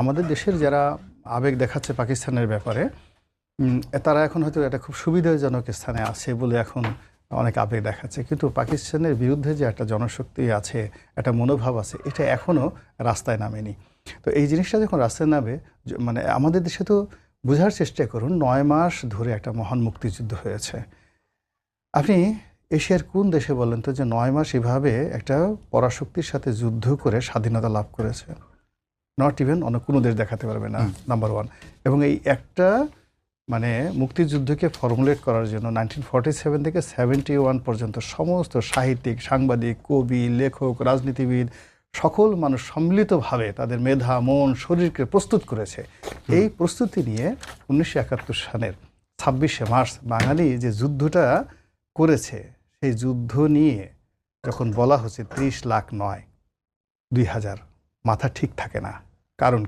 আমাদের দেশের যারা আবেগ দেখাচ্ছে পাকিস্তানের ব্যাপারে তারা এখন হয়তো একটা খুব সুবিধাজনক স্থানে আছে বলে এখন অনেক আবেগ দেখাচ্ছে। কিন্তু পাকিস্তানের বিরুদ্ধে যে একটা জনশক্তি আছে, একটা মনোভাব আছে, এটা এখনও রাস্তায় নামেনি। তো এই জিনিসটা যখন রাস্তায় নামে মানে আমাদের দেশে তো বোঝার চেষ্টা করুন, নয় মাস ধরে একটা মহান মুক্তিযুদ্ধ হয়েছে। আপনি এশিয়ার কোন দেশে বলেন তো যে নয় মাস এভাবে একটা পরাশক্তির সাথে যুদ্ধ করে স্বাধীনতা লাভ করেছে? নট ইভেন অন্য কোনো দেশ দেখাতে পারবে না নাম্বার ওয়ান এবং এই একটা মানে মুক্তিযুদ্ধকে ফর্মুলেট করার জন্য নাইনটিন ফর্টি সেভেন থেকে সেভেন্টি ওয়ান পর্যন্ত সমস্ত সাহিত্যিক সাংবাদিক কবি লেখক রাজনীতিবিদ সকল মানুষ সম্মিলিতভাবে তাদের মেধা মন শরীরকে প্রস্তুত করেছে। এই প্রস্তুতি নিয়ে উনিশশো একাত্তর সালের ছাব্বিশে মার্চ বাঙালি যে যুদ্ধটা করেছে সেই যুদ্ধ নিয়ে যখন বলা হচ্ছে ত্রিশ লাখ নয় দুই হাজার মাথা ঠিক থাকে না। কারণ